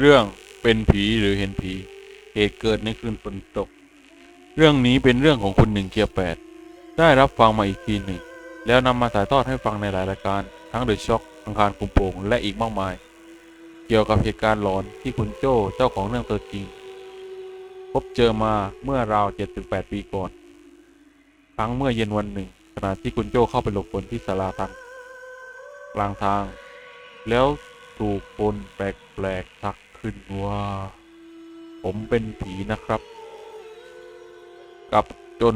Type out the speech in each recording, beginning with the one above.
เรื่องเป็นผีหรือเห็นผี เหตุเกิดในคืนฝนตก เรื่องนี้เป็นเรื่องของคุณหนึ่งเกียร์แปดได้รับฟังมาอีกทีหนึ่ง แล้วนำมาถ่ายทอดให้ฟังในหลายรายการ ทั้งเดอะช็อคอังคารคุมโปงและอีกมากมาย เกี่ยวกับเหตุการณ์หลอนที่คุณโจ้เจ้าของเรื่องตัวจริง พบเจอมาเมื่อราว7-8 ปีก่อนครั้งเมื่อเย็นวันหนึ่ง ขณะที่คุณโจ้เข้าไปหลบฝนที่ศาลาตังกลางทาง แล้วถูกคนแปลกๆทัก ขึ้นว่า ผมเป็นผีนะครับ กับจน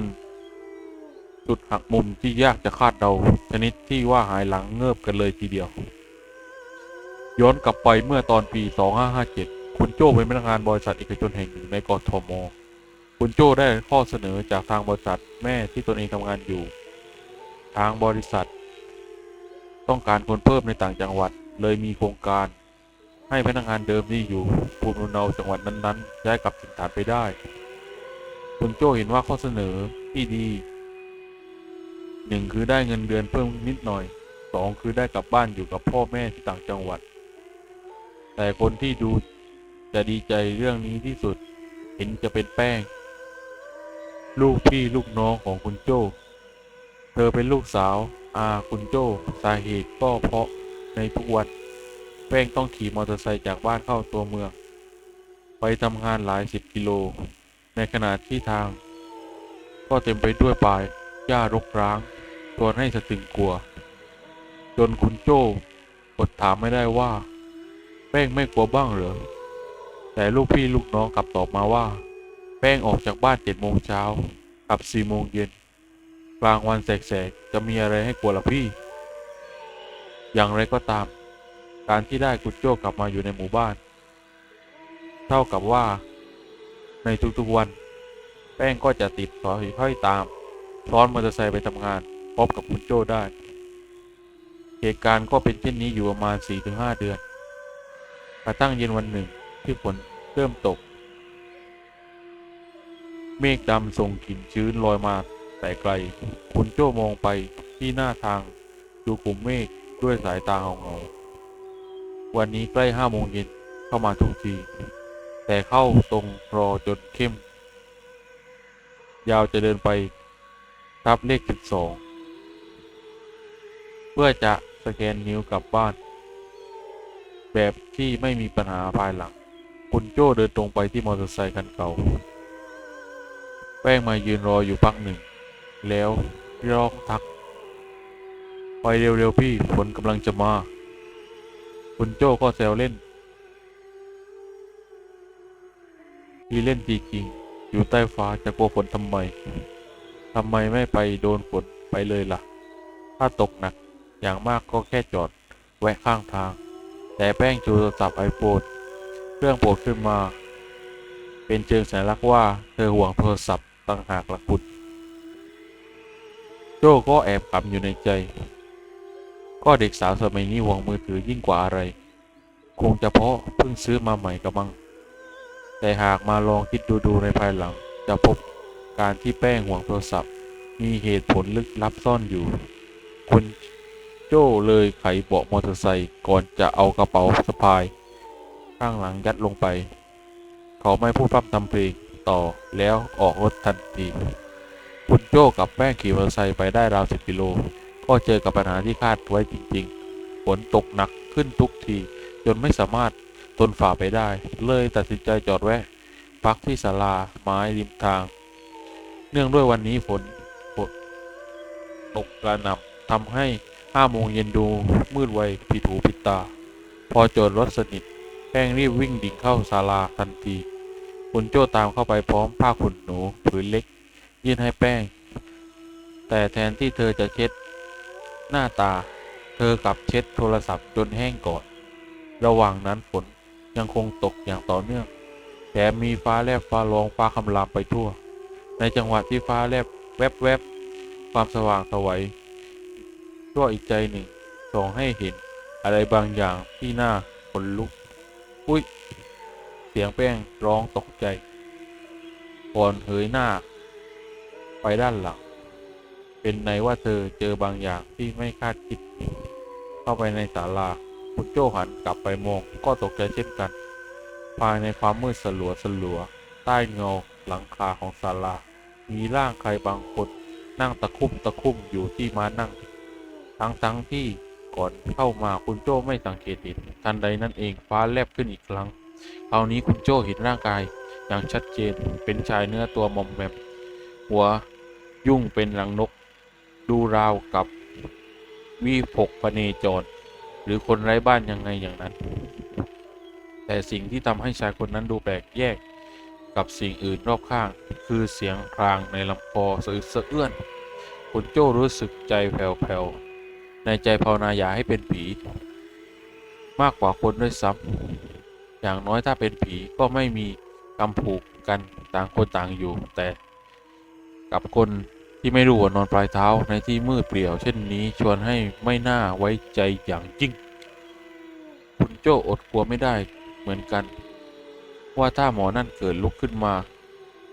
จุดหักมุมที่ยากจะคาดเดา ชนิดที่ว่าหายหลังเงิบกันเลยทีเดียว ย้อนกลับไปเมื่อตอนปี 2557 คุณโจ้เป็นพนักงานบริษัทเอกชนแห่งหนึ่งในกทม คุณโจ้ได้ข้อเสนอจากทางบริษัทแม่ที่ตนเองทำงานอยู่ ทางบริษัท ต้องการคนเพิ่มในต่างจังหวัดเลยมีโครงการ ให้พนักงานเดิมที่อยู่ภูมิลำเนาจังหวัดนั้นๆย้ายกลับถิ่นฐานไปได้ คุณโจ้เห็นว่าข้อเสนอที่ดีหนึ่งคือได้เงินเดือนเพิ่มนิดหน่อยสองคือได้กลับบ้านอยู่กับพ่อแม่ที่ต่างจังหวัด แต่คนที่ดูจะดีใจเรื่องนี้ที่สุดเห็นจะเป็นแป้ง ลูกพี่ลูกน้องของคุณโจ้ เธอเป็นลูกสาวอาคุณโจ้สาเหตุก็เพราะในทุกวัน แป้งต้องขี่มอเตอร์ไซค์จากบ้านเข้าตัวเมือง ไปทำงานหลายสิบกิโล ในขณะที่ทาง ก็เต็มไปด้วยป่ายหญ้ารกร้างชวนให้สะตึงกลัว จนคุณโจ้อดถามไม่ได้ว่า แป้งไม่กลัวบ้างเหรอ แต่ลูกพี่ลูกน้องกลับตอบมาว่า แป้งออกจากบ้านเจ็ดโมงเช้ากับสี่โมงเย็นกลางวันแสกๆ จะมีอะไรให้กลัวล่ะพี่ อย่างไรก็ตาม การที่ได้คุณโจ้กลับมาอยู่ในหมู่บ้าน เท่ากับว่า ในทุกๆวัน แป้งก็จะติดสอยห้อยตามซ้อนมอเตอร์ไซค์ไปทำงาน พบกับคุณโจ้ได้ เหตุการณ์ก็เป็นเช่นนี้อยู่ประมาณ 4-5 เดือนกระทั่งเย็นวันหนึ่งที่ฝนเริ่มตก เมฆดำส่งกลิ่นชื้นลอยมาแต่ไกล คุณโจ้มองไปที่หน้าทางดูกลุ่มเมฆด้วยสายตาเหงา วันนี้ใกล้ห้าโมงเย็นเข้ามาทุกที แต่เข้าตรงรอจนเข้ม ยาวจะเดินไป ทับเลข12เพื่อจะสแกนนิ้วกลับบ้าน แบบที่ไม่มีปัญหาภายหลัง คุณโจ้เดินตรงไปที่มอเตอร์ไซค์คันเก่า แป้งมายืนรออยู่พักหนึ่ง แล้วร้องทัก ไปเร็ว ๆ พี่ฝนกำลังจะมา คุณโจ้ก็แซวเล่นที่เล่นจริงๆอยู่ใต้ฟ้าจะกลัวฝนทำไมทำไมไม่ไปโดนฝนไปเลยล่ะ ถ้าตกหนักอย่างมากก็แค่จอดแวะข้างทาง แต่แป้งชูโทรศัพท์ไอโฟนเครื่องโปรดขึ้นมา เป็นเชิงสัญลักษณ์ว่าเธอห่วงโทรศัพท์ต่างหากละคุณโจ้ก็แอบขำอยู่ในใจ ก็เด็กสาวสมัยนี้หวงมือถือยิ่งกว่าอะไร คงจะเพราะเพิ่งซื้อมาใหม่กระมัง แต่หากมาลองคิดดูๆในภายหลัง จะพบการที่แป้งห่วงโทรศัพท์ มีเหตุผลลึกลับซ่อนอยู่ คุณโจ้เลยไขเบาะมอเตอร์ไซค์ก่อนจะเอากระเป๋าสะพาย ข้างหลังยัดลงไป เขาไม่พูดพร่ำทำเพลงต่อแล้วออกรถทันที คุณโจ้กับแป้งขี่มอเตอร์ไซค์ไปได้ราวสิบกิโล ก็เจอกับปัญหาที่คาดไว้จริงๆ ฝนตกหนักขึ้นทุกที จนไม่สามารถทนฝ่าไปได้ เลยตัดสินใจจอดแวะ พักที่ศาลาไม้ริมทาง เนื่องด้วยวันนี้ฝนฝนตกกระหน่ำทำให้ห้าโมงเย็นดูมืดไวผิดหูผิดตา พอจอดรถสนิท แป้งรีบวิ่งดิ่งเข้าศาลาทันทีคุณโจ้ตามเข้าไปพร้อมผ้าขนหนูผืนเล็ก ยื่นให้แป้ง แต่แทนที่เธอจะเช็ด หน้าตา เธอกลับเช็ดโทรศัพท์จนแห้งก่อน ระหว่างนั้นฝนยังคงตกอย่างต่อเนื่องแถมมีฟ้าแลบฟ้าร้องฟ้าคำรามไปทั่ว ในจังหวะที่ฟ้าแลบแวบแวบๆความสว่างสวัยชั่วอีกใจหนึ่งส่องให้เห็นอะไรบางอย่างที่หน้าขนลุก อุ้ย เสียงแป้งร้องตกใจก่อนเผยหน้า ไปด้านหลัง เป็นในว่าเธอเจอบางอย่างที่ไม่คาดคิด เข้าไปในศาลาคุณโจ้หันกลับไปมองก็ตกใจเช่นกัน ภายในความมืดสลัวสลัว ใต้เงาหลังคาของศาลา มีร่างใครบางคนนั่งตะคุ่มตะคุ่มอยู่ที่ม้านั่ง ทั้งทั้งที่ก่อนเข้ามาคุณโจ้ไม่สังเกตเห็นทันใดนั่นเองฟ้าแลบขึ้นอีกครั้งคราวนี้คุณโจ้เห็นร่างกายอย่างชัดเจนเป็นชายเนื้อตัวมอมแมมหัวยุ่งเป็นหลังนก ดูราวกับวีผกพเนจร หรือคนไร้บ้านยังไงอย่างนั้น แต่สิ่งที่ทำให้ชายคนนั้นดูแปลกแยกกับสิ่งอื่นรอบข้าง คือเสียงครางในลำคอสะอึกสะเอื้อนคุณโจ้รู้สึกใจแผ่วๆในใจภาวนาอย่าให้เป็นผี มากกว่าคนด้วยซ้ำอย่างน้อยถ้าเป็นผีก็ไม่มีกำผูกกันต่างคนต่างอยู่ แต่กับคน ที่ไม่รู้หัวนอนปลายเท้าในที่มืดเปลี่ยว เช่นนี้ชวนให้ไม่น่าไว้ใจอย่างยิ่ง คุณโจ้อดกลัวไม่ได้เหมือนกัน ว่าถ้าหมอนั่นเกิดลุกขึ้นมา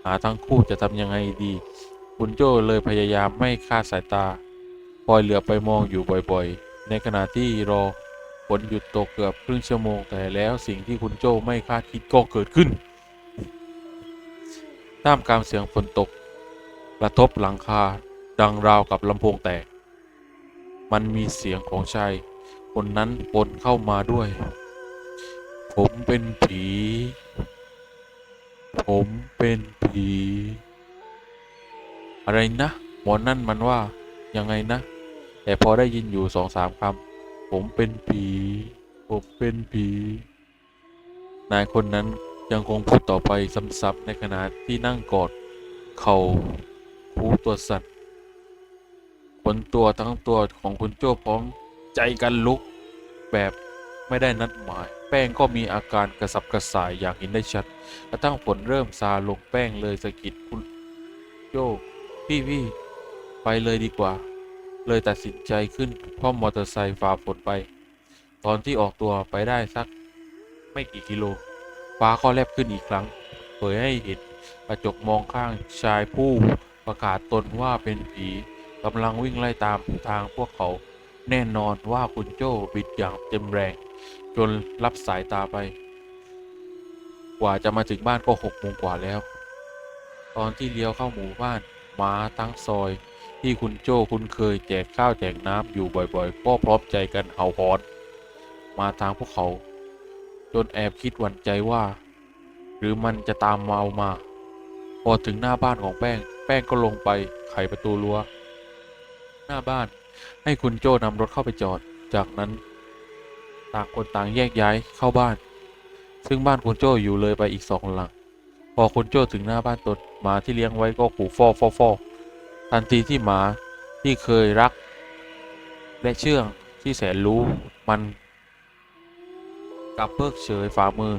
หาทั้งคู่จะทำยังไงดี คุณโจ้เลยพยายามไม่คาดสายตาคอยเหลือไปมองอยู่บ่อยๆ ในขณะที่รอฝนหยุดตกเกือบครึ่งชั่วโมงแต่แล้วสิ่งที่คุณโจ้ไม่คาดคิดก็เกิดขึ้นท่ามกลางเสียงฝนตก ระทบหลังคาดังราวกับลำโพงแตก มันมีเสียงของชายคนนั้นปนเข้ามาด้วย ผมเป็นผี ผมเป็นผี อะไรนะ หมอนั่นมันว่า ยังไงนะ แต่พอได้ยินอยู่สองสามคำ ผมเป็นผี ผมเป็นผี นายคนนั้นยังคงพูดต่อไปซ้ำๆในขณะที่นั่งกอด เข่า คูตัวสั่นขนตัวทั้งตัวของคุณโจ้พร้อมใจกันลุก แบบไม่ได้นัดหมาย แป้งก็มีอาการกระสับกระส่ายอย่างเห็นได้ชัดกระทั่งฝนเริ่มซาลงแป้งเลยสะกิดคุณโจ้พี่พี่ไปเลยดีกว่า เลยตัดสินใจขึ้นคล่อมมอเตอร์ไซค์ฝ่าฝนไป ตอนที่ออกตัวไปได้สักไม่กี่กิโล ฟ้าก็แลบขึ้นอีกครั้ง เผยให้เห็นกระจกมองข้างชายผู้ ประกาศตนว่าเป็นผีกำลังวิ่งไล่ตามทางพวกเขา แน่นอนว่าคุณโจ้บิดอย่างเต็มแรง จนรับสายตาไป กว่าจะมาถึงบ้านก็หกโมงกว่าแล้ว ตอนที่เลี้ยวเข้าหมู่บ้านหมาทั้งซอย ที่คุณโจ้คุ้นเคยแจกข้าวแจกน้ำอยู่บ่อยๆ ก็พร้อมใจกันเห่าหอนมาทางพวกเขา จนแอบคิดหวั่นใจว่า หรือมันจะตามมาเอามา พอถึงหน้าบ้านของแป้ง แป้งก็ลงไปไขประตูรั้ว หน้าบ้าน ให้คุณโจ้นำรถเข้าไปจอด จากนั้น ต่างคนต่างแยกย้ายเข้าบ้าน ซึ่งบ้านคุณโจ้อยู่เลยไปอีกสองหลัง พอคุณโจ้ถึงหน้าบ้านตนหมาที่เลี้ยงไว้ก็ขู่ฟอฟอฟอทันทีที่หมาที่เคยรัก และเชื่องที่แสนรู้มันกลับเพิกเฉยฝ่ามือ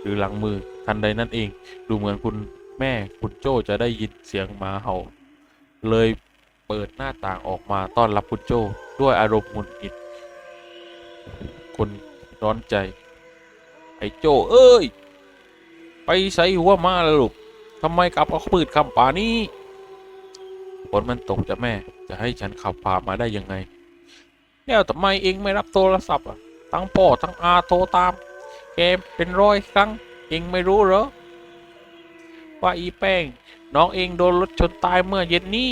หรือหลังมือทันใดนั่นเองดูเหมือนคุณ แม่คุณโจจะได้ยินเสียงหมาเห่า เลยเปิดหน้าต่างออกมาต้อนรับคุณโจด้วยอารมณ์หงุดหงิดคนร้อนใจ ไอ้โจเอ้ย ไปใส่หัวมาแล้วลูกทำไมกลับเอาปืดคำป่านี้ฝนมันตกจะแม่จะให้ฉันขับผ่ามาได้ยังไง แล้วทำไมเองไม่รับโทรศัพท์อะทั้งพ่อทั้งอาโทรตามแกมเป็นร้อยครั้ง เองไม่รู้เหรอ ว่าอีแป้ง น้องเองโดนรถชนตายเมื่อเย็นนี้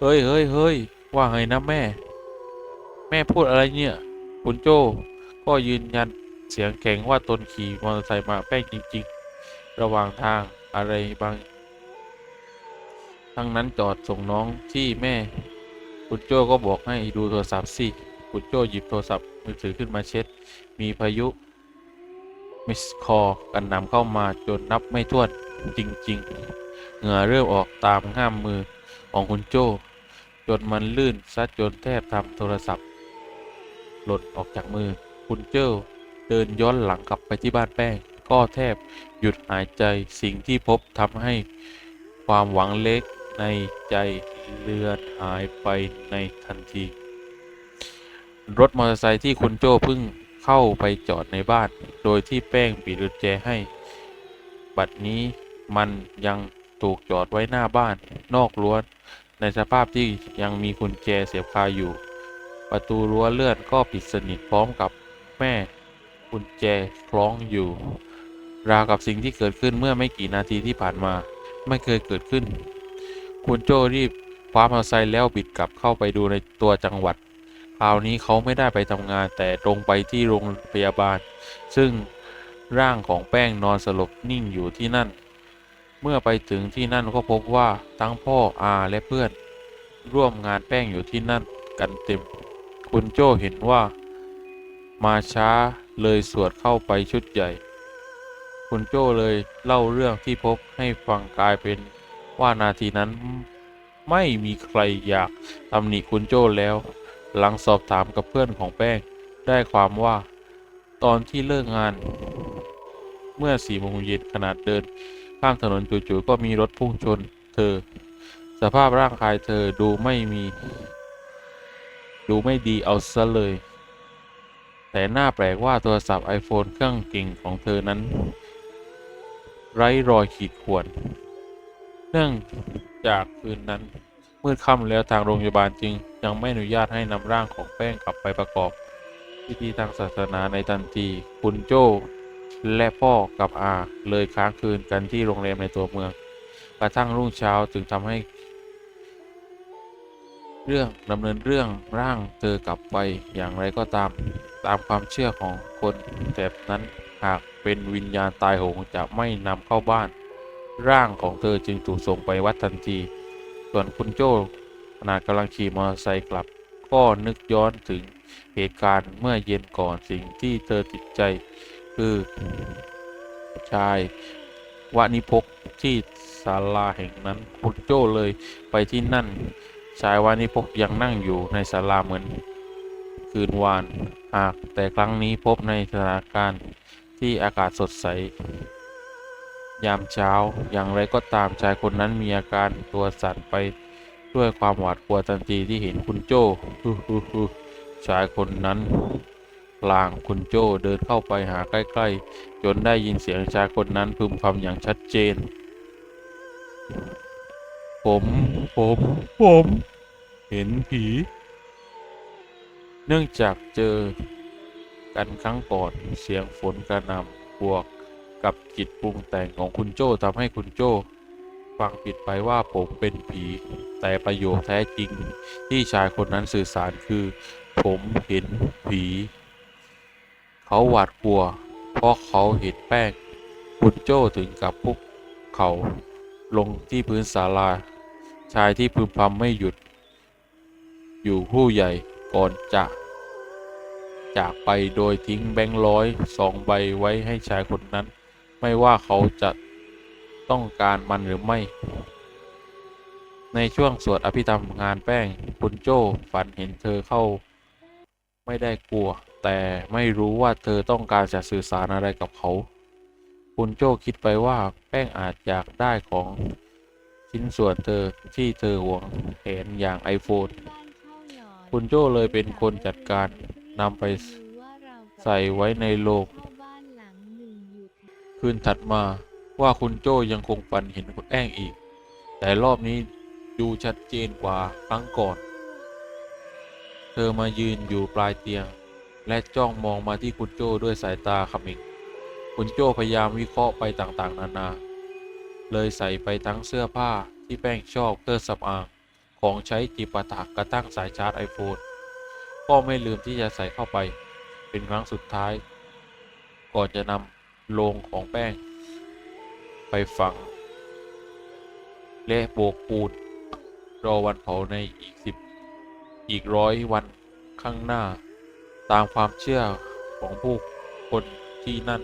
เฮ้ยเฮ้ยเฮ้ยว่าไงนะแม่ แม่พูดอะไรเนี่ยคุณโจ้ก็ยืนยันเสียงแข็งว่าตนขี่มอเตอร์ไซค์มาแป้งจริง ๆ ระหว่างทางอะไรบาง ทั้งนั้นจอดส่งน้องที่แม่คุณโจ้ก็บอกให้ดูโทรศัพท์สิคุณโจ้หยิบโทรศัพท์มือถือขึ้นมาเช็ด มีพายุมิสคอกันนำเข้ามาจนนับไม่ถ้วน จริง ๆ เหงื่อเริ่มออกตามง่ามมือของคุณโจ้จนมันลื่นซัดจนแทบทำโทรศัพท์ หล่นออกจากมือคุณโจ้เดินย้อนหลังกลับไปที่บ้านแป้ง ก็แทบหยุดหายใจสิ่งที่พบทำให้ความหวังเล็กในใจเลือนหายไปในทันที รถมอเตอร์ไซค์ที่คุณโจ้เพิ่งเข้าไปจอดในบ้าน โดยที่แป้งปิดกุญแจให้ บัดนี้ มันยังถูกจอดไว้หน้าบ้านนอกรั้วในสภาพที่ยังมีกุญแจเสียบคาอยู่ ประตูรั้วเลื่อนก็ปิดสนิทพร้อมกับแม่กุญแจคล้องอยู่ ราวกับสิ่งที่เกิดขึ้นเมื่อไม่กี่นาทีที่ผ่านมา ไม่เคยเกิดขึ้น คุณโจรีบคว้ามอเตอร์ไซค์แล้วบิดกลับเข้าไปดูในตัวจังหวัดคราวนี้เขาไม่ได้ไปทำงานแต่ตรงไปที่โรงพยาบาล ซึ่งร่างของแป้งนอนสลบนิ่งอยู่ที่นั่น เมื่อไปถึงที่นั่นก็พบว่าทั้งพ่ออาและเพื่อน ร่วมงานแป้งอยู่ที่นั่นกันเต็ม คุณโจ้เห็นว่า มาช้าเลยสวดเข้าไปชุดใหญ่ คุณโจ้เลยเล่าเรื่องที่พบให้ฟังกลายเป็นว่านาทีนั้นไม่มีใครอยากตำหนิคุณโจ้แล้ว หลังสอบถามกับเพื่อนของแป้งได้ความว่า ตอนที่เลิกงาน เมื่อสี่โมงเย็นขนาดเดิน ข้ามถนนจู่ๆก็มีรถพุ่งชนเธอ สภาพร่างกายเธอดูไม่มี ดูไม่ดีเอาซะเลย แต่น่าแปลกว่าโทรศัพท์ iPhone เครื่องเก่งของเธอนั้น ไร้รอยขีดข่วน เนื่องจากคืนนั้นมืดค่ำแล้วทางโรงพยาบาลจึงยังไม่อนุญาตให้นำร่างของแป้งกลับไปประกอบ พิธีทางศาสนาในทันที คุณโจ และพ่อกับอาเลยค้างคืนกันที่โรงแรมในตัวเมือง กระทั่งรุ่งเช้าจึงทำให้ เรื่องดำเนินเรื่องร่างเธอกลับไปอย่างไรก็ตามตามความเชื่อของคนแบบนั้นหากเป็นวิญญาณตายโหงจะไม่นำเข้าบ้าน ร่างของเธอจึงถูกส่งไปวัดทันที ส่วนคุณโจ้ขณะกำลังขี่มอเตอร์ไซค์กลับ ก็นึกย้อนถึงเหตุการณ์เมื่อเย็นก่อนสิ่งที่เธอติดใจ คือชายวานิพกที่ศาลาแห่งนั้นคุณโจ้เลยไปที่นั่น ชายวานิพกยังนั่งอยู่ในศาลาเหมือนคืนวานหากแต่ครั้งนี้พบในสถานการณ์ที่อากาศสดใส ยามเช้าอย่างไรก็ตามชายคนนั้นมีอาการตัวสั่นไปด้วยความหวาดกลัวทันทีที่เห็นคุณโจ้ชายคนนั้น ลางคุณโจเดินเข้าไปหาใกล้ๆ จนได้ยินเสียงชายคนนั้นพึมพำอย่างชัดเจน ผม ผม ผม เห็นผี เนื่องจากเจอกันครั้งก่อนเสียงฝนกระหน่ำบวกกับจิตปรุงแต่งของคุณโจทำให้คุณโจฟังผิดไปว่าผมเป็นผี แต่ประโยคแท้จริงที่ชายคนนั้นสื่อสารคือ ผมเห็นผี เขาหวาดกลัว เพราะเขาเห็นแป้งคุณโจ้ถึงกับพุกเขาลงที่พื้นศาลา ชายที่พึมพำไม่หยุด อยู่ผู้ใหญ่ก่อนจะ จากไปโดยทิ้งแบงค์ร้อยสองใบไว้ให้ชายคนนั้น ไม่ว่าเขาจะต้องการมันหรือไม่ ในช่วงสวดอภิธรรมงานแป้งคุณโจ้ฝันเห็นเธอเข้า ไม่ได้กลัว แต่ไม่รู้ว่าเธอต้องการจะสื่อสารอะไรกับเขา คุณโจ้คิดไปว่าแป้งอาจอยากได้ของชิ้นส่วนเธอที่เธอหวงแหนอย่างไอโฟนคุณโจ้เลยเป็นคนจัดการนำไปใส่ไว้ในโลงคืนถัดมาว่าคุณโจ้ยังคงฝันเห็นคุณแอ้งอีก แต่รอบนี้ดูชัดเจนกว่าครั้งก่อน เธอมายืนอยู่ปลายเตียง และจ้องมองมาที่คุณโจ้ด้วยสายตาขมิงคุณโจ้พยายามวิเคราะห์ไปต่างๆ นานา เลยใส่ไปทั้งเสื้อผ้าที่แป้งชอบเครื่องสำอางของใช้จิปาถะกระตั้งสายชาร์จไอโฟนก็ไม่ลืมที่จะใส่เข้าไป เป็นครั้งสุดท้าย ก่อนจะนำโลงของแป้ง ไปฝัง และโบกปูนรอวันเผาในอีกสิบอีกร้อยวันข้างหน้า ตามความเชื่อของผู้คนที่นั่น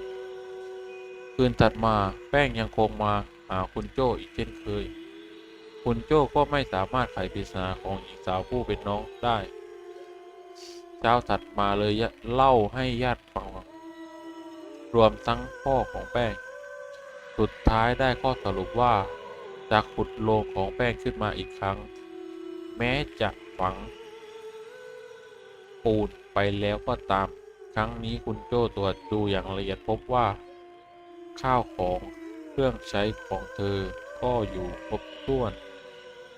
คืน ถัดมาแป้งยังคงมาหาคุณโจ้อีกเช่นเคย คุณโจ้ก็ไม่สามารถไขปริศนาของหญิงสาวผู้เป็นน้องได้เช้าถัดมาเลยเล่าให้ญาติฟังรวมทั้งพ่อของแป้ง สุดท้ายได้ข้อสรุปว่าจะขุดโลงของแป้งขึ้นมาอีกครั้ง แม้จะฝัง ปูนไปแล้วก็ตาม ครั้งนี้คุณโจ้ตรวจดูอย่างละเอียดพบว่า ข้าวของเครื่องใช้ของเธอก็อยู่ครบถ้วน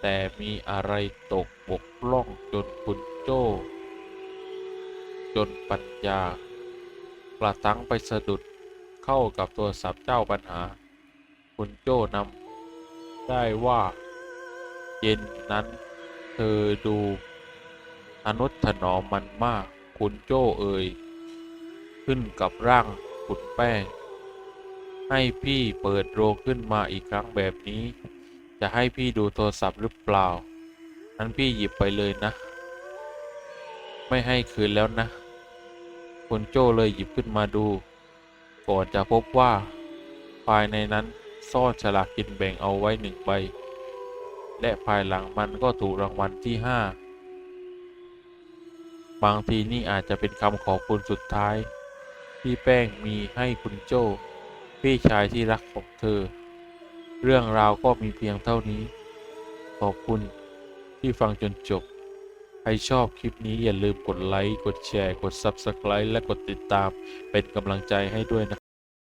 แต่มีอะไรตกบกพร่องจนคุณโจ้ จนปัญญากระตั้งไปสะดุดเข้ากับโทรศัพท์เจ้าปัญหา คุณโจ้นำได้ว่า เย็นนั้นเธอดู อนุถนอมมันมาก คุณโจ้เอ่ย ขึ้นกับร่างคุณแป้ง ให้พี่เปิดโรงขึ้นมาอีกครั้งแบบนี้ จะให้พี่ดูโทรศัพท์หรือเปล่า นั้นพี่หยิบไปเลยนะ ไม่ให้คืนแล้วนะ คุณโจ้เลยหยิบขึ้นมาดู ก่อนจะพบว่า ภายในนั้นซ่อนฉลากกินแบ่งเอาไว้หนึ่งใบ และภายหลังมันก็ถูกรางวัลที่ห้า บางทีนี่อาจจะเป็นคำขอบคุณสุดท้าย ที่แป้งมีให้คุณโจ้พี่ชายที่รักของเธอ เรื่องราวก็มีเพียงเท่านี้ ขอบคุณที่ฟังจนจบ ใครชอบคลิปนี้อย่าลืมกดไลค์ กดแชร์ กด Subscribe และกดติดตามเป็นกำลังใจให้ด้วยนะ